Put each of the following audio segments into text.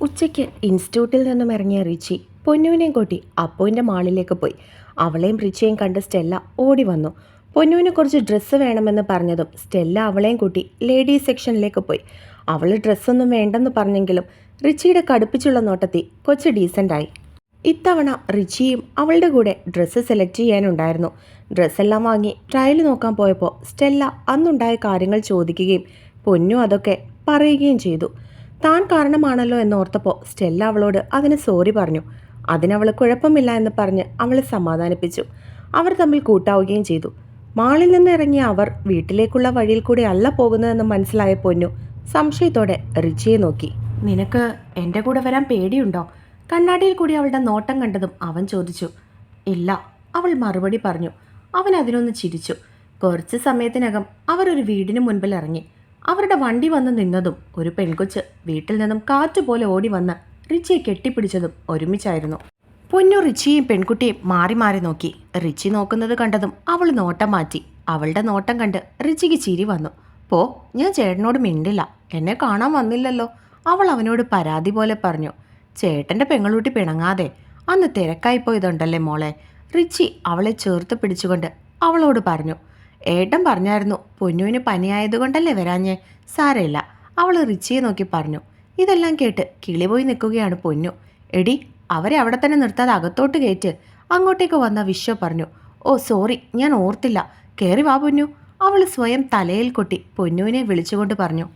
ഉച്ചയ്ക്ക് ഇൻസ്റ്റിറ്റ്യൂട്ടിൽ നിന്നും ഇറങ്ങിയ റിച്ചി പൊന്നുവിനെയും കൂട്ടി അപ്പുവിന്റെ മാളിലേക്ക് പോയി. അവളെയും റിച്ചിയെയും കണ്ട് സ്റ്റെല്ല ഓടി വന്നു. പൊന്നുവിന് കുറച്ച് ഡ്രസ്സ് വേണമെന്ന് പറഞ്ഞതും സ്റ്റെല്ല അവളെയും കൂട്ടി ലേഡീസ് സെക്ഷനിലേക്ക് പോയി. അവൾ ഡ്രസ്സൊന്നും വേണ്ടെന്ന് പറഞ്ഞെങ്കിലും റിച്ചിയുടെ കടുപ്പിച്ചുള്ള നോട്ടത്തിൽ കൊച്ച് ഡീസന്റായി. ഇത്തവണ റിച്ചിയും അവളുടെ കൂടെ ഡ്രസ്സ് സെലക്ട് ചെയ്യാനുണ്ടായിരുന്നു. ഡ്രസ്സെല്ലാം വാങ്ങി ട്രയൽ നോക്കാൻ പോയപ്പോൾ സ്റ്റെല്ല അന്നുണ്ടായ കാര്യങ്ങൾ ചോദിക്കുകയും പൊന്നു അതൊക്കെ പറയുകയും ചെയ്തു. താൻ കാരണമാണല്ലോ എന്നോർത്തപ്പോൾ സ്റ്റെല്ല അവളോട് അതിന് സോറി പറഞ്ഞു. അതിനവൾ കുഴപ്പമില്ല എന്ന് പറഞ്ഞ് അവളെ സമാധാനിപ്പിച്ചു. അവർ തമ്മിൽ കൂട്ടാവുകയും ചെയ്തു. മാളിൽ നിന്ന് ഇറങ്ങിയ അവർ വീട്ടിലേക്കുള്ള വഴിയിൽ കൂടെ അല്ല പോകുന്നതെന്ന് മനസ്സിലായ പൊന്നു സംശയത്തോടെ റിച്ചിയെ നോക്കി. നിനക്ക് എന്റെ കൂടെ വരാൻ പേടിയുണ്ടോ? കണ്ണാടിയിൽ കൂടി അവളുടെ നോട്ടം കണ്ടതും അവൻ ചോദിച്ചു. ഇല്ല അവൾ മറുപടി പറഞ്ഞു. അവൻ അതിനൊന്ന് ചിരിച്ചു. കുറച്ച് സമയത്തിനകം അവർ ഒരു വീടിന് മുൻപിൽ ഇറങ്ങി. അവരുടെ വണ്ടി വന്ന് നിന്നതും ഒരു പെൺകൊച്ച് വീട്ടിൽ നിന്നും കാറ്റുപോലെ ഓടി വന്ന് റിച്ചിയെ കെട്ടിപ്പിടിച്ചതും ഒരുമിച്ചായിരുന്നു. പൊന്നു റിച്ചിയും പെൺകുട്ടിയും മാറി മാറി നോക്കി. റിച്ചി നോക്കുന്നത് കണ്ടതും അവൾ നോട്ടം മാറ്റി. അവളുടെ നോട്ടം കണ്ട് റിച്ചിക്ക് ചിരി വന്നു. പോ ഞാൻ ചേട്ടനോട് മിണ്ടില്ല. എന്നെ കാണാൻ വന്നില്ലല്ലോ. അവൾ അവനോട് പരാതി പോലെ പറഞ്ഞു. ചേട്ടന്റെ പെങ്ങളൂട്ടി പിണങ്ങാതെ. അന്ന് തിരക്കായി പോയതുണ്ടല്ലേ മോളെ. റിച്ചി അവളെ ചേർത്ത് പിടിച്ചുകൊണ്ട് അവളോട് പറഞ്ഞു. ഏട്ടൻ പറഞ്ഞായിരുന്നു പൊന്നുവിന് പനിയായതുകൊണ്ടല്ലേ വരാഞ്ഞേ? സാരമില്ല. അവൾ റിച്ചിയെ നോക്കി പറഞ്ഞു. ഇതെല്ലാം കേട്ട് കിളി പോയി നിൽക്കുകയാണ് പൊന്നു. എടി അവരെ അവിടെ തന്നെ നിർത്താതെ അകത്തോട്ട് കയറ്റ്. അങ്ങോട്ടേക്ക് വന്ന വിശ്വ പറഞ്ഞു ഓ സോറി ഞാൻ ഓർത്തില്ല. കയറി വാ പൊന്നു. അവൾ സ്വയം തലയിൽ കൊട്ടി പൊന്നുവിനെ വിളിച്ചുകൊണ്ട് പറഞ്ഞു.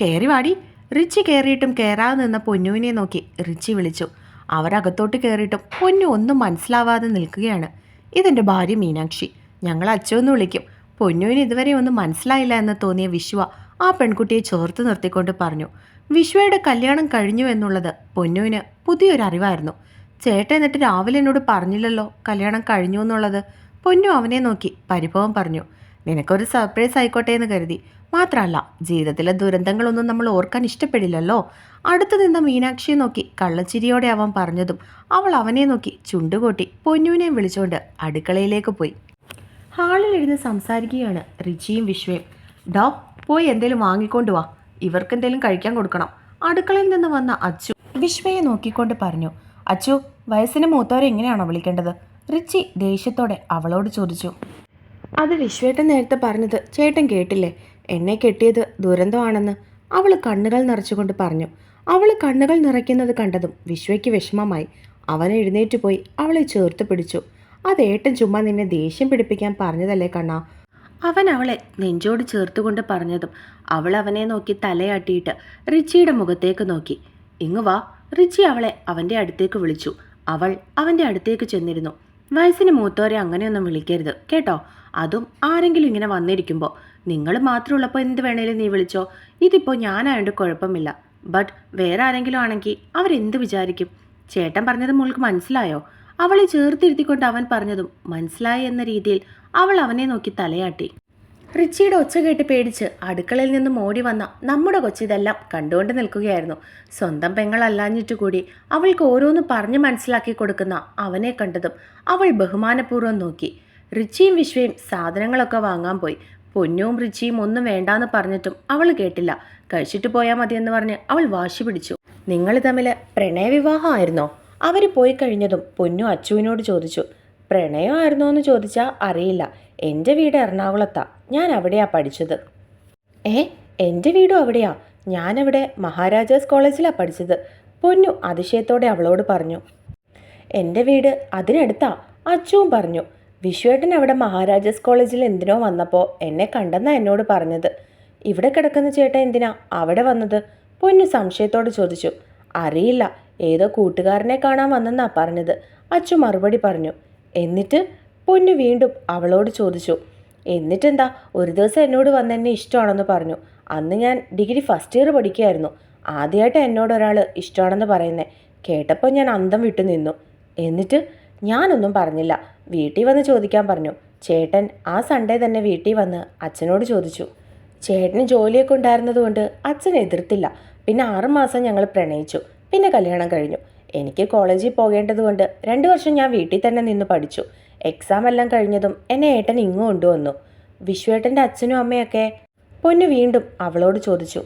കയറി വാടി. റിച്ചി കയറിയിട്ടും കയറാതെ നിന്ന പൊന്നുവിനെ നോക്കി റിച്ചി വിളിച്ചു. അവരകത്തോട്ട് കയറിയിട്ടും പൊന്നു ഒന്നും മനസ്സിലാവാതെ നിൽക്കുകയാണ്. ഇതെന്റെ ഭാര്യ മീനാക്ഷി. ഞങ്ങൾ അച്ഛന്ന് വിളിക്കും. പൊന്നുവിന് ഇതുവരെ ഒന്നും മനസ്സിലായില്ല എന്ന് തോന്നിയ വിശ്വ ആ പെൺകുട്ടിയെ ചേർത്ത് നിർത്തിക്കൊണ്ട് പറഞ്ഞു. വിശ്വയുടെ കല്യാണം കഴിഞ്ഞു എന്നുള്ളത് പൊന്നുവിന് പുതിയൊരു അറിവായിരുന്നു. ചേട്ടൻ എന്നിട്ട് രാവിലെ എന്നോട് പറഞ്ഞില്ലല്ലോ കല്യാണം കഴിഞ്ഞു എന്നുള്ളത്. പൊന്നു അവനെ നോക്കി പരിഭവം പറഞ്ഞു. നിനക്കൊരു സർപ്രൈസ് ആയിക്കോട്ടെ എന്ന് കരുതി. മാത്രമല്ല ജീവിതത്തിലെ ദുരന്തങ്ങളൊന്നും നമ്മൾ ഓർക്കാൻ ഇഷ്ടപ്പെടില്ലല്ലോ. അടുത്തു നിന്ന മീനാക്ഷിയെ നോക്കി കള്ളച്ചിരിയോടെ അവൻ പറഞ്ഞതും അവൾ അവനെ നോക്കി ചുണ്ടുകൊട്ടി പൊന്നുവിനെയും വിളിച്ചുകൊണ്ട് അടുക്കളയിലേക്ക് പോയി. ഹാളിൽ ഇരുന്ന് സംസാരിക്കുകയാണ് റിച്ചിയും വിശ്വയും. ഡോ പോയി എന്തേലും വാങ്ങിക്കൊണ്ട് വാ. ഇവർക്ക് എന്തേലും കഴിക്കാൻ കൊടുക്കണം. അടുക്കളയിൽ നിന്ന് വന്ന അച്ചു വിശ്വയെ നോക്കിക്കൊണ്ട് പറഞ്ഞു അച്ചു വയസ്സിന് മൂത്തവരെ എങ്ങനെയാണോ വിളിക്കേണ്ടത്? റിച്ചി ദേഷ്യത്തോടെ അവളോട് ചോദിച്ചു. അത് വിശ്വേട്ടൻ നേരത്തെ പറഞ്ഞത് ചേട്ടൻ കേട്ടില്ലേ? എന്നെ കെട്ടിയത് ദുരന്തമാണെന്ന്. അവൾ കണ്ണുകൾ നിറച്ചുകൊണ്ട് പറഞ്ഞു. അവൾ കണ്ണുകൾ നിറയ്ക്കുന്നത് കണ്ടതും വിശ്വയ്ക്ക് വിഷമമായി. അവൻ എഴുന്നേറ്റ് പോയി അവളെ ചേർത്ത് പിടിച്ചു. അത് ഏട്ടൻ ചുമ്മാ നിന്നെ ദേഷ്യം പിടിപ്പിക്കാൻ പറഞ്ഞതല്ലേ കണ്ണാ? അവൻ അവളെ നെഞ്ചോട് ചേർത്തുകൊണ്ട് പറഞ്ഞതും അവൾ അവനെ നോക്കി തലയാട്ടിയിട്ട് റിച്ചിയുടെ മുഖത്തേക്ക് നോക്കി. ഇങ്ങു വാ. റിച്ചി അവളെ അവന്റെ അടുത്തേക്ക് വിളിച്ചു. അവൾ അവന്റെ അടുത്തേക്ക് ചെന്നിരുന്നു. വയസ്സിന് മൂത്തവരെ അങ്ങനെയൊന്നും വിളിക്കരുത് കേട്ടോ? അതും ആരെങ്കിലും ഇങ്ങനെ വന്നിരിക്കുമ്പോൾ നിങ്ങൾ മാത്രമുള്ളപ്പോൾ എന്ത് വേണേലും നീ വിളിച്ചോ. ഇതിപ്പോൾ ഞാനായോണ്ട് കുഴപ്പമില്ല. ബട്ട് വേറെ ആരെങ്കിലും ആണെങ്കിൽ അവരെന്ത് വിചാരിക്കും? ചേട്ടൻ പറഞ്ഞത് മോൾക്ക് മനസ്സിലായോ? അവളെ ചേർത്തിരുത്തിക്കൊണ്ട് അവൻ പറഞ്ഞതും മനസ്സിലായി എന്ന രീതിയിൽ അവൾ അവനെ നോക്കി തലയാട്ടി. റിച്ചിയുടെ ഒച്ച കേട്ട് പേടിച്ച് അടുക്കളയിൽ നിന്നും ഓടി വന്ന നമ്മുടെ കൊച്ചിതെല്ലാം കണ്ടുകൊണ്ട് നിൽക്കുകയായിരുന്നു. സ്വന്തം പെങ്ങളല്ലാഞ്ഞിട്ട് കൂടി അവൾക്ക് ഓരോന്ന് പറഞ്ഞു മനസ്സിലാക്കി കൊടുക്കുന്ന അവനെ കണ്ടതും അവൾ ബഹുമാനപൂർവം നോക്കി. റിച്ചിയും വിശ്വയും സാധനങ്ങളൊക്കെ വാങ്ങാൻ പോയി. പൊന്നും റിച്ചിയും ഒന്നും വേണ്ടാന്ന് പറഞ്ഞിട്ടും അവൾ കേട്ടില്ല. കഴിച്ചിട്ട് പോയാൽ മതിയെന്ന് പറഞ്ഞ് അവൾ വാശി പിടിച്ചു. നിങ്ങൾ തമ്മിൽ പ്രണയവിവാഹമായിരുന്നോ? അവർ പോയി കഴിഞ്ഞതും പൊന്നു അച്ചുവിനോട് ചോദിച്ചു പ്രണയമായിരുന്നോ എന്ന് ചോദിച്ചാൽ അറിയില്ല. എന്റെ വീട് എറണാകുളത്താ. ഞാൻ അവിടെയാ പഠിച്ചത്. ഏ എന്റെ വീടും അവിടെയാ. ഞാനവിടെ മഹാരാജാസ് കോളേജിലാണ് പഠിച്ചത്. പൊന്നു അതിശയത്തോടെ അവളോട് പറഞ്ഞു. എന്റെ വീട് അതിനടുത്താ അച്ചുവും പറഞ്ഞു. വിശ്വേട്ടൻ അവിടെ മഹാരാജാസ് കോളേജിൽ എന്തിനോ വന്നപ്പോൾ എന്നെ കണ്ടെന്നാ എന്നോട് പറഞ്ഞത്. ഇവിടെ കിടക്കുന്ന ചേട്ടൻ എന്തിനാ അവിടെ വന്നത്? പൊന്നു സംശയത്തോട് ചോദിച്ചു. അറിയില്ല. ഏതോ കൂട്ടുകാരനെ കാണാൻ വന്നെന്നാ പറഞ്ഞത്. അച്ചു മറുപടി പറഞ്ഞു. എന്നിട്ട് പൊന്നു വീണ്ടും അവളോട് ചോദിച്ചു. എന്നിട്ടെന്താ ഒരു ദിവസം എന്നോട് വന്ന് എന്നെ ഇഷ്ടമാണെന്ന് പറഞ്ഞു. അന്ന് ഞാൻ ഡിഗ്രി ഫസ്റ്റ് ഇയർ പഠിക്കുകയായിരുന്നു. ആദ്യമായിട്ട് എന്നോട് ഒരാൾ ഇഷ്ടമാണെന്ന് പറയുന്നേ. കേട്ടപ്പോൾ ഞാൻ അന്തം വിട്ടു നിന്നു. എന്നിട്ട് ഞാനൊന്നും പറഞ്ഞില്ല. വീട്ടിൽ വന്ന് ചോദിക്കാൻ പറഞ്ഞു. ചേട്ടൻ ആ സൺഡേ തന്നെ വീട്ടിൽ വന്ന് അച്ഛനോട് ചോദിച്ചു. ചേട്ടന് ജോലിയൊക്കെ ഉണ്ടായിരുന്നതുകൊണ്ട് അച്ഛൻ എതിർത്തില്ല. പിന്നെ ആറുമാസം ഞങ്ങൾ പ്രണയിച്ചു. പിന്നെ കല്യാണം കഴിഞ്ഞു. എനിക്ക് കോളേജിൽ പോകേണ്ടതുകൊണ്ട് രണ്ട് വർഷം ഞാൻ വീട്ടിൽ തന്നെ നിന്ന് പഠിച്ചു. എക്സാം എല്ലാം കഴിഞ്ഞതും എന്നെ ഏട്ടൻ ഇങ്ങ് കൊണ്ടുവന്നു. വിശ്വേട്ടന്റെ അച്ഛനും അമ്മയൊക്കെ പൊന്നു വീണ്ടും അവളോട് ചോദിച്ചു.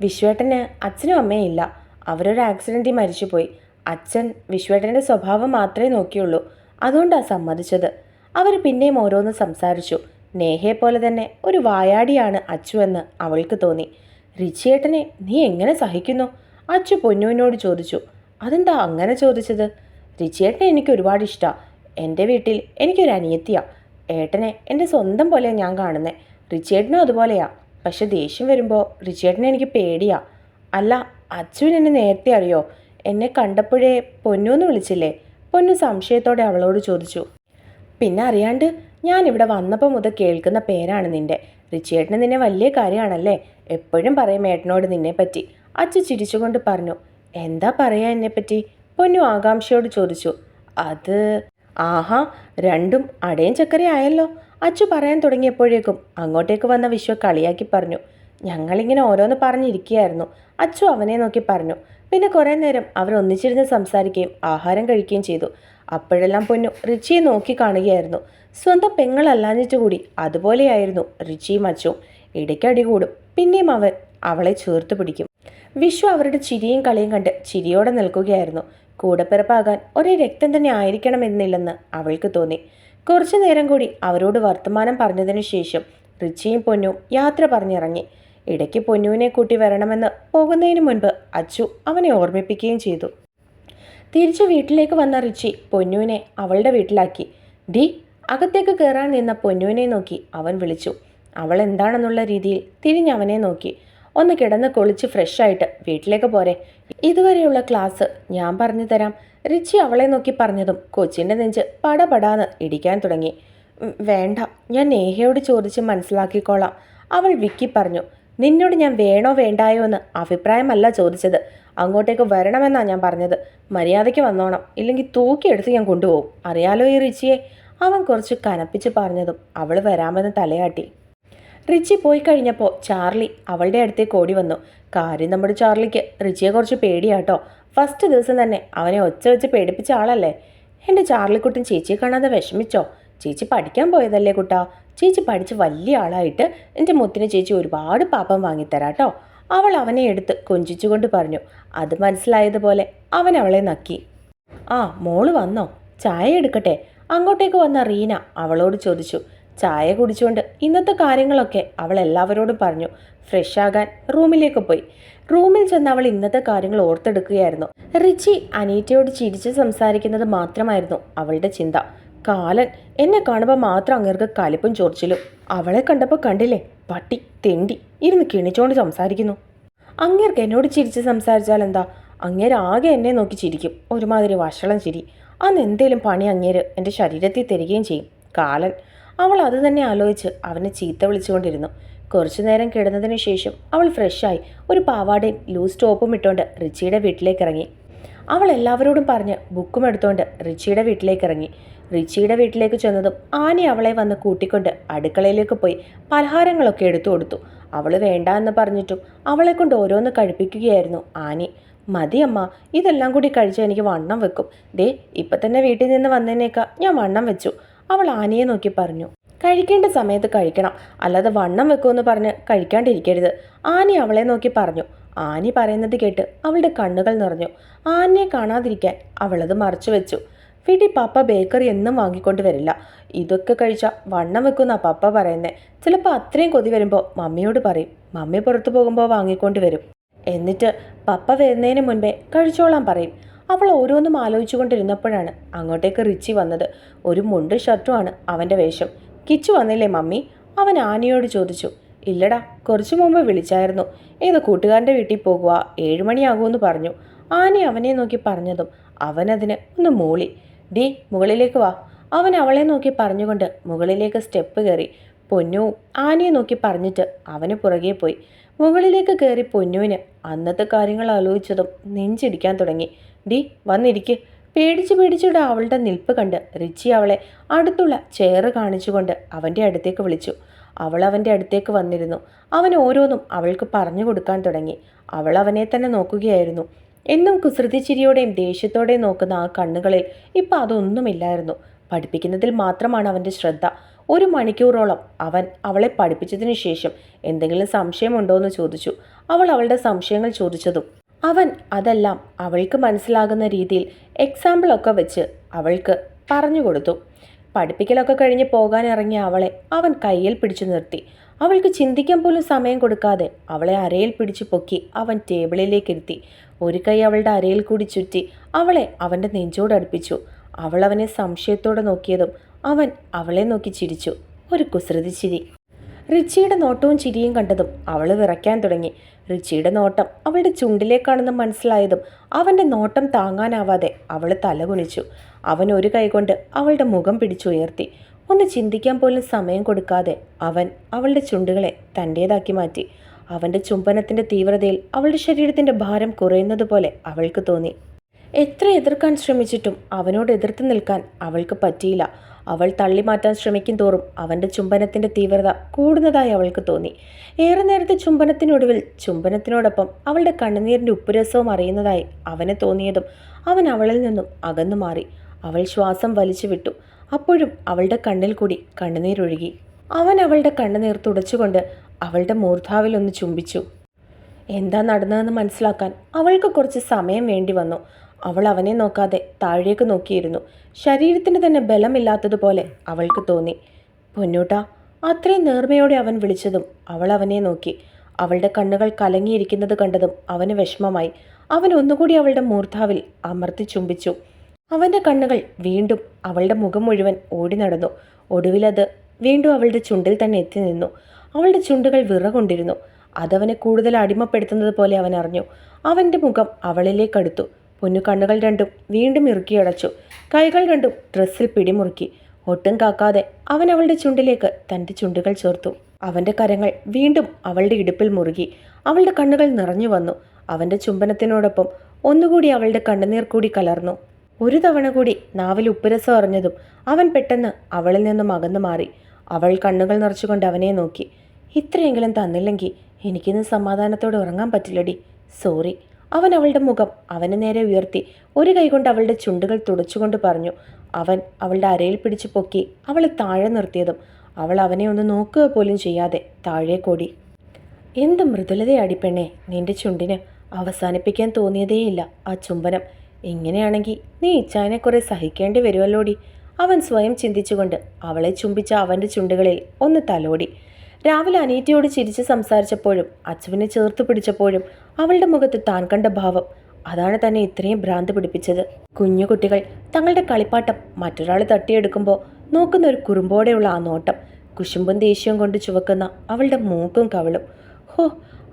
വിശ്വേട്ടന് അച്ഛനും അമ്മയും ഇല്ല. അവരൊരു ആക്സിഡന്റിൽ മരിച്ചുപോയി. അച്ഛൻ വിശ്വേട്ടന്റെ സ്വഭാവം മാത്രമേ നോക്കിയുള്ളൂ. അതുകൊണ്ടാണ് സമ്മതിച്ചത്. അവർ പിന്നെയും ഓരോന്ന് സംസാരിച്ചു. നേഹയെ പോലെ തന്നെ ഒരു വായാടിയാണ് അച്ചു എന്ന് അവൾക്ക് തോന്നി. റിച്ചിയേട്ടനെ നീ എങ്ങനെ സഹിക്കുന്നു? അച്ചു പൊന്നുവിനോട് ചോദിച്ചു അതെന്താ അങ്ങനെ ചോദിച്ചത്? റിച്ചിയേട്ടനെ എനിക്ക് ഒരുപാട് ഇഷ്ടമാണ് എന്റെ വീട്ടിൽ എനിക്കൊരു അനിയത്തിയാണ് ഏട്ടനെ എന്റെ സ്വന്തം പോലെ ഞാൻ കാണുന്നത് റിച്ചിയേട്ടനും അതുപോലെയാ. പക്ഷെ ദേഷ്യം വരുമ്പോൾ റിച്ചിയേട്ടനെ എനിക്ക് പേടിയാ. അല്ല അച്ചുവിന് എന്നെ നേരത്തെ അറിയോ? എന്നെ കണ്ടപ്പോഴേ പൊന്നു എന്ന് വിളിച്ചില്ലേ? പൊന്നു സംശയത്തോടെ അവളോട് ചോദിച്ചു പിന്നെ അറിയാണ്ട് ഞാൻ ഇവിടെ വന്നപ്പോൾ മുതൽ കേൾക്കുന്ന പേരാണ് നിന്റെ റിച്ചിയേട്ടന് നിന്നെ വലിയ കാര്യമാണല്ലേ എപ്പോഴും പറയും ഏട്ടനോട് നിന്നെപ്പറ്റി. അച്ചു ചിരിച്ചുകൊണ്ട് പറഞ്ഞു എന്താ പറയാ എന്നെപ്പറ്റി? പൊന്നു ആകാംക്ഷയോട് ചോദിച്ചു അത് ആഹാ രണ്ടും അടയും ചക്കര ആയല്ലോ. അച്ചു പറയാൻ തുടങ്ങിയപ്പോഴേക്കും അങ്ങോട്ടേക്ക് വന്ന വിശ്വ കളിയാക്കി പറഞ്ഞു ഞങ്ങളിങ്ങനെ ഓരോന്ന് പറഞ്ഞിരിക്കുകയായിരുന്നു. അച്ചു അവനെ നോക്കി പറഞ്ഞു പിന്നെ കുറേ നേരം അവർ ഒന്നിച്ചിരുന്ന് സംസാരിക്കുകയും ആഹാരം കഴിക്കുകയും ചെയ്തു. അപ്പോഴെല്ലാം പൊന്നു റിച്ചിയെ നോക്കി കാണുകയായിരുന്നു. സ്വന്തം പെങ്ങളല്ലാഞ്ഞിട്ടുകൂടി അതുപോലെയായിരുന്നു റിച്ചിയും അച്ചുവും. ഇടയ്ക്കടി കൂടും പിന്നെയും അവൻ അവളെ ചേർത്ത് പിടിക്കും. വിശ്വ അവരുടെ ചിരിയും കളിയും കണ്ട് ചിരിയോടെ നിൽക്കുകയായിരുന്നു. കൂടപ്പിറപ്പാകാൻ ഒരേ രക്തം തന്നെ ആയിരിക്കണമെന്നില്ലെന്ന് അവൾക്ക് തോന്നി. കുറച്ചു നേരം കൂടി അവരോട് വർത്തമാനം പറഞ്ഞതിനു ശേഷം റിച്ചിയും പൊന്നും യാത്ര പറഞ്ഞിറങ്ങി. ഇടയ്ക്ക് പൊന്നുവിനെ കൂട്ടി വരണമെന്ന് പോകുന്നതിന് മുൻപ് അച്ചു അവനെ ഓർമ്മിപ്പിക്കുകയും ചെയ്തു. തിരിച്ചു വീട്ടിലേക്ക് വന്ന റിച്ചി പൊന്നുവിനെ അവളുടെ വീട്ടിലാക്കി. ഡി അകത്തേക്ക് കയറാൻ നിന്ന പൊന്നുവിനെ നോക്കി അവൻ വിളിച്ചു. അവൾ എന്താണെന്നുള്ള രീതിയിൽ തിരിഞ്ഞവനെ നോക്കി. ഒന്ന് കിടന്ന് കുളിച്ച് ഫ്രഷായിട്ട് വീട്ടിലേക്ക് പോരെ. ഇതുവരെയുള്ള ക്ലാസ് ഞാൻ പറഞ്ഞു തരാം. റിച്ചി അവളെ നോക്കി പറഞ്ഞതും കൊച്ചിന്റെ നെഞ്ച് പടപടാന്ന് ഇടിക്കാൻ തുടങ്ങി. വേണ്ട ഞാൻ നേഹയോട് ചോദിച്ച് മനസ്സിലാക്കിക്കോളാം. അവൾ വിക്കി പറഞ്ഞു നിന്നോട് ഞാൻ വേണോ വേണ്ടായോ എന്ന് അഭിപ്രായമല്ല ചോദിച്ചത്. അങ്ങോട്ടേക്ക് വരണമെന്നാണ് ഞാൻ പറഞ്ഞത്. മര്യാദയ്ക്ക് വന്നോണം. ഇല്ലെങ്കിൽ തൂക്കിയെടുത്ത് ഞാൻ കൊണ്ടുപോകും. അറിയാലോ ഈ റിച്ചിയെ? അവൻ കുറച്ച് കനപ്പിച്ച് പറഞ്ഞതും അവൾ വരാമെന്ന് തലയാട്ടി. റിച്ചി പോയി കഴിഞ്ഞപ്പോൾ ചാർലി അവളുടെ അടുത്തേക്ക് ഓടി വന്നു. കാര്യം നമ്മുടെ ചാർലിക്ക് റിച്ചിയെ കുറച്ച് പേടിയാട്ടോ. ഫസ്റ്റ് ദിവസം തന്നെ അവനെ ഒച്ച വെച്ച് പേടിപ്പിച്ച ആളല്ലേ? എന്റെ ചാർലിക്കുട്ടൻ ചേച്ചിയെ കാണാതെ വിഷമിച്ചോ? ചേച്ചി പഠിക്കാൻ പോയതല്ലേ കുട്ടാ? ചേച്ചി പഠിച്ച് വലിയ ആളായിട്ട് എന്റെ മുത്തിന് ചേച്ചി ഒരുപാട് പാപ്പം വാങ്ങിത്തരാട്ടോ. അവൾ അവനെ എടുത്ത് കൊഞ്ചിച്ചുകൊണ്ട് പറഞ്ഞു. അത് മനസ്സിലായതുപോലെ അവൻ അവളെ നക്കി. ആ മോൾ വന്നോ? ചായ എടുക്കട്ടെ? അങ്ങോട്ടേക്ക് വന്ന റീന അവളോട് ചോദിച്ചു. ചായ കുടിച്ചുകൊണ്ട് ഇന്നത്തെ കാര്യങ്ങളൊക്കെ അവൾ എല്ലാവരോടും പറഞ്ഞു. ഫ്രഷ് ആകാൻ റൂമിലേക്ക് പോയി. റൂമിൽ ചെന്ന് അവൾ ഇന്നത്തെ കാര്യങ്ങൾ ഓർത്തെടുക്കുകയായിരുന്നു. റിച്ചി അനീറ്റയോട് ചിരിച്ച് സംസാരിക്കുന്നത് മാത്രമായിരുന്നു അവളുടെ ചിന്ത. കാലൻ എന്നെ കാണുമ്പോൾ മാത്രം അങ്ങേർക്ക് കലിപ്പും ചൊറിച്ചിലും. അവളെ കണ്ടപ്പോൾ കണ്ടില്ലേ? പട്ടി തെണ്ടി ഇരുന്ന് കിണിച്ചോണ്ട് സംസാരിക്കുന്നു. അങ്ങേർക്ക് എന്നോട് ചിരിച്ച് സംസാരിച്ചാൽ എന്താ? അങ്ങേര് ആകെ എന്നെ നോക്കി ചിരിക്കും. ഒരുമാതിരി വഷളം ചിരി. അന്ന് എന്തേലും പണി അങ്ങേര് എന്റെ ശരീരത്തിൽ തരികയും ചെയ്യും. കാലൻ അവൾ അത് തന്നെ ആലോചിച്ച് അവനെ ചീത്ത വിളിച്ചുകൊണ്ടിരുന്നു. കുറച്ചു നേരം കിടന്നതിന് ശേഷം അവൾ ഫ്രഷായി ഒരു പാവാടയും ലൂസ് ടോപ്പും ഇട്ടുകൊണ്ട് റിച്ചിയുടെ വീട്ടിലേക്ക് ഇറങ്ങി. അവൾ എല്ലാവരോടും പറഞ്ഞ് ബുക്കും എടുത്തുകൊണ്ട് റിച്ചിയുടെ വീട്ടിലേക്ക് ഇറങ്ങി. റിച്ചിയുടെ വീട്ടിലേക്ക് ചെന്നതും ആനി അവളെ വന്ന് കൂട്ടിക്കൊണ്ട് അടുക്കളയിലേക്ക് പോയി പലഹാരങ്ങളൊക്കെ എടുത്തു കൊടുത്തു. അവൾ വേണ്ട എന്ന് പറഞ്ഞിട്ടും അവളെ കൊണ്ട് ഓരോന്ന് കഴിപ്പിക്കുകയായിരുന്നു ആനി. മതിയമ്മ ഇതെല്ലാം കൂടി കഴിച്ചാൽ എനിക്ക് വണ്ണം വെക്കും. ദേ ഇപ്പം തന്നെ വീട്ടിൽ നിന്ന് വന്നതിനേക്കാൾ ഞാൻ വണ്ണം വെച്ചു. അവൾ ആനയെ നോക്കി പറഞ്ഞു കഴിക്കേണ്ട സമയത്ത് കഴിക്കണം. അല്ലാതെ വണ്ണം വെക്കുമെന്ന് പറഞ്ഞ് കഴിക്കാണ്ടിരിക്കരുത്. ആനി അവളെ നോക്കി പറഞ്ഞു. ആനി പറയുന്നത് കേട്ട് അവളുടെ കണ്ണുകൾ നിറഞ്ഞു. ആനയെ കാണാതിരിക്കാൻ അവളത് മറച്ചു വെച്ചു. വീട്ടിൽ പപ്പ ബേക്കറി എന്നും വാങ്ങിക്കൊണ്ട് വരില്ല. ഇതൊക്കെ കഴിച്ചാൽ വണ്ണം വെക്കുന്ന പപ്പ പറയുന്നേ. ചിലപ്പോൾ അത്രയും കൊതി വരുമ്പോൾ മമ്മിയോട് പറയും. മമ്മി പുറത്തു പോകുമ്പോൾ വാങ്ങിക്കൊണ്ട് വരും. എന്നിട്ട് പപ്പ വരുന്നതിന് മുൻപേ കഴിച്ചോളാൻ പറയും. അവൾ ഓരോന്നും ആലോചിച്ചുകൊണ്ടിരുന്നപ്പോഴാണ് അങ്ങോട്ടേക്ക് റിച്ചി വന്നത്. ഒരു മുണ്ട് ഷർട്ടുമാണ് അവന്റെ വേഷം. കിച്ചു വന്നില്ലേ മമ്മി? അവൻ ആനയോട് ചോദിച്ചു. ഇല്ലടാ കുറച്ചു മുമ്പ് വിളിച്ചായിരുന്നു. ഏതോ കൂട്ടുകാരന്റെ വീട്ടിൽ പോകുക ഏഴുമണിയാകുമെന്ന് പറഞ്ഞു. ആന അവനെ നോക്കി പറഞ്ഞതും അവനതിന് ഒന്ന് മൂളി. ഡി മുകളിലേക്ക് വാ. അവൻ അവളെ നോക്കി പറഞ്ഞുകൊണ്ട് മുകളിലേക്ക് സ്റ്റെപ്പ് കയറി. പൊന്നു ആനയെ നോക്കി പറഞ്ഞിട്ട് അവന് പുറകെ പോയി. മുകളിലേക്ക് കയറി പൊന്നുവിന് അന്നത്തെ കാര്യങ്ങൾ ആലോചിച്ചതും നെഞ്ചിടിക്കാൻ തുടങ്ങി. ഡി വന്നിരിക്ക്. പേടിച്ച് പേടിച്ചിട്ട് അവളുടെ നിൽപ്പ് കണ്ട് റിച്ചി അവളെ അടുത്തുള്ള ചെയറ് കാണിച്ചുകൊണ്ട് അവന്റെ അടുത്തേക്ക് വിളിച്ചു. അവൾ അവന്റെ അടുത്തേക്ക് വന്നിരുന്നു. അവൻ ഓരോന്നും അവൾക്ക് പറഞ്ഞു കൊടുക്കാൻ തുടങ്ങി. അവൾ അവനെ തന്നെ നോക്കുകയായിരുന്നു. എന്നും കുസൃതി ചിരിയോടെയും ദേഷ്യത്തോടെയും നോക്കുന്ന ആ കണ്ണുകളിൽ ഇപ്പം അതൊന്നുമില്ലായിരുന്നു. പഠിപ്പിക്കുന്നതിൽ മാത്രമാണ് അവന്റെ ശ്രദ്ധ. ഒരു മണിക്കൂറോളം അവൻ അവളെ പഠിപ്പിച്ചതിന് ശേഷം എന്തെങ്കിലും സംശയമുണ്ടോ എന്ന് ചോദിച്ചു. അവൾ അവളുടെ സംശയങ്ങൾ ചോദിച്ചതും അവൻ അതെല്ലാം അവൾക്ക് മനസ്സിലാകുന്ന രീതിയിൽ എക്സാമ്പിളൊക്കെ വെച്ച് അവൾക്ക് പറഞ്ഞു കൊടുത്തു. പഠിപ്പിക്കലൊക്കെ കഴിഞ്ഞ് പോകാനിറങ്ങിയ അവളെ അവൻ കയ്യിൽ പിടിച്ചു നിർത്തി. അവൾക്ക് ചിന്തിക്കാൻ പോലും സമയം കൊടുക്കാതെ അവളെ അരയിൽ പിടിച്ചു പൊക്കി അവൻ ടേബിളിലേക്ക് ഇരുത്തി. ഒരു കൈ അവളുടെ അരയിൽ കൂടി ചുറ്റി അവളെ അവന്റെ നെഞ്ചോട് അവൾ അവനെ സംശയത്തോടെ നോക്കിയതും അവൻ അവളെ നോക്കി ചിരിച്ചു. ഒരു കുസൃതി ചിരി. റിച്ചിയുടെ നോട്ടവും ചിരിയും കണ്ടതും അവൾ വിറയ്ക്കാൻ തുടങ്ങി. റിച്ചിയുടെ നോട്ടം അവളുടെ ചുണ്ടിലേക്കാണെന്ന് മനസ്സിലായതും അവന്റെ നോട്ടം താങ്ങാനാവാതെ അവൾ തലകുനിച്ചു. അവൻ ഒരു കൈകൊണ്ട് അവളുടെ മുഖം പിടിച്ചുയർത്തി. ഒന്ന് ചിന്തിക്കാൻ പോലും സമയം കൊടുക്കാതെ അവൻ അവളുടെ ചുണ്ടുകളെ തന്റേതാക്കി മാറ്റി. അവന്റെ ചുംബനത്തിന്റെ തീവ്രതയിൽ അവളുടെ ശരീരത്തിന്റെ ഭാരം കുറയുന്നത് പോലെ അവൾക്ക് തോന്നി. എത്ര എതിർക്കാൻ ശ്രമിച്ചിട്ടും അവനോട് എതിർത്ത് നിൽക്കാൻ അവൾക്ക് പറ്റിയില്ല. അവൾ തള്ളിമാറ്റാൻ ശ്രമിക്കും തോറും അവന്റെ ചുംബനത്തിന്റെ തീവ്രത കൂടുന്നതായി അവൾക്ക് തോന്നി. ഏറെ നേരത്തെ ചുംബനത്തിനൊടുവിൽ ചുംബനത്തിനോടൊപ്പം അവളുടെ കണ്ണുനീരിന്റെ ഉപ്പുരസവും അറിയുന്നതായി അവന് തോന്നിയതും അവൻ അവളിൽ നിന്നും അകന്നു മാറി. അവൾ ശ്വാസം വലിച്ചു വിട്ടു. അപ്പോഴും അവളുടെ കണ്ണിൽ കൂടി കണ്ണുനീരൊഴുകി. അവൻ അവളുടെ കണ്ണുനീർ തുടച്ചുകൊണ്ട് അവളുടെ മൂർധാവിലൊന്ന് ചുംബിച്ചു. എന്താ നടന്നതെന്ന് മനസ്സിലാക്കാൻ അവൾക്ക് കുറച്ച് സമയം വേണ്ടി വന്നു. അവൾ അവനെ നോക്കാതെ താഴേക്ക് നോക്കിയിരുന്നു. ശരീരത്തിന് തന്നെ ബലമില്ലാത്തതുപോലെ അവൾക്ക് തോന്നി. പൊന്നൂട്ട അത്രയും നേർമയോടെ അവൻ വിളിച്ചതും അവൾ അവനെ നോക്കി. അവളുടെ കണ്ണുകൾ കലങ്ങിയിരിക്കുന്നത് കണ്ടതും അവന് വിഷമമായി. അവൻ ഒന്നുകൂടി അവളുടെ മൂർധാവിൽ അമർത്തി ചുംബിച്ചു. അവന്റെ കണ്ണുകൾ വീണ്ടും അവളുടെ മുഖം മുഴുവൻ ഓടി നടന്നു. ഒടുവിലത് വീണ്ടും അവളുടെ ചുണ്ടിൽ തന്നെ എത്തി നിന്നു. അവളുടെ ചുണ്ടുകൾ വിറകൊണ്ടിരുന്നു. അതവനെ കൂടുതൽ അടിമപ്പെടുത്തുന്നത് പോലെ അവൻ അറിഞ്ഞു. അവന്റെ മുഖം അവളിലേക്കടുത്തു പൊന്നു കണ്ണുകൾ രണ്ടും വീണ്ടും ഇറുക്കിയടച്ചു കൈകൾ രണ്ടും ഡ്രസ്സിൽ പിടിമുറുക്കി. ഒട്ടും കാക്കാതെ അവൻ അവളുടെ ചുണ്ടിലേക്ക് തന്റെ ചുണ്ടുകൾ ചേർത്തു. അവന്റെ കരങ്ങൾ വീണ്ടും അവളുടെ ഇടുപ്പിൽ മുറുകി. അവളുടെ കണ്ണുകൾ നിറഞ്ഞു വന്നു. അവന്റെ ചുംബനത്തിനോടൊപ്പം ഒന്നുകൂടി അവളുടെ കണ്ണുനീർ കൂടി കലർന്നു. ഒരു തവണ കൂടി നാവിൽ ഉപ്പുരസം അറിഞ്ഞതും അവൻ പെട്ടെന്ന് അവളിൽ നിന്നും അകന്നു മാറി. അവൾ കണ്ണുകൾ നിറച്ചുകൊണ്ട് അവനെ നോക്കി. ഇത്രയെങ്കിലും തന്നില്ലെങ്കിൽ എനിക്കിന്ന് സമാധാനത്തോടെ ഉറങ്ങാൻ പറ്റില്ലടി. സോറി. അവൻ അവളുടെ മുഖം അവന് നേരെ ഉയർത്തി. ഒരു കൈകൊണ്ട് അവളുടെ ചുണ്ടുകൾ തുടച്ചുകൊണ്ട് പറഞ്ഞു അവൻ അവളുടെ അരയിൽ പിടിച്ചു പൊക്കി അവളെ താഴെ നിർത്തിയതും അവൾ അവനെ ഒന്ന് നോക്കുക പോലും ചെയ്യാതെ താഴെ കൂടി. എന്ത് മൃദുലതയാടി പെണ്ണെ നിന്റെ ചുണ്ടിന് അവസാനിപ്പിക്കാൻ തോന്നിയതേയില്ല ആ ചുംബനം. ഇങ്ങനെയാണെങ്കിൽ നീ ഇച്ചായനെ കുറെ സഹിക്കേണ്ടി വരുമല്ലോടി അവൻ സ്വയം ചിന്തിച്ചുകൊണ്ട് അവളെ ചുംബിച്ച അവന്റെ ചുണ്ടുകളിൽ ഒന്ന് തലോടി. രാവിലെ അനീറ്റയോട് ചിരിച്ച് സംസാരിച്ചപ്പോഴും അച്ചുവിനെ ചേർത്ത് പിടിച്ചപ്പോഴും അവളുടെ മുഖത്ത് താൻ കണ്ട ഭാവം. അതാണ് തന്നെ ഇത്രയും ഭ്രാന്ത് പിടിപ്പിച്ചത്. കുഞ്ഞു കുട്ടികൾ തങ്ങളുടെ കളിപ്പാട്ടം മറ്റൊരാൾ തട്ടിയെടുക്കുമ്പോൾ നോക്കുന്ന ഒരു കുറുമ്പോടെയുള്ള ആ നോട്ടം കുശുമ്പും ദേഷ്യവും കൊണ്ട് ചുവക്കുന്ന അവളുടെ മൂക്കും കവളും. ഹോ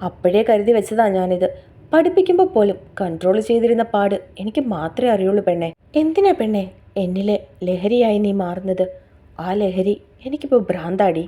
അപ്പോഴേ കരുതി വെച്ചതാ ഞാനിത്. പഠിപ്പിക്കുമ്പോൾ പോലും കൺട്രോൾ ചെയ്തിരുന്ന പാട് എനിക്ക് മാത്രമേ അറിയുള്ളൂ പെണ്ണെ. എന്തിനാ പെണ്ണെ? എന്നിലെ ലഹരിയായി നീ മാറുന്നത്. ആ ലഹരി എനിക്കിപ്പോൾ ഭ്രാന്താടി.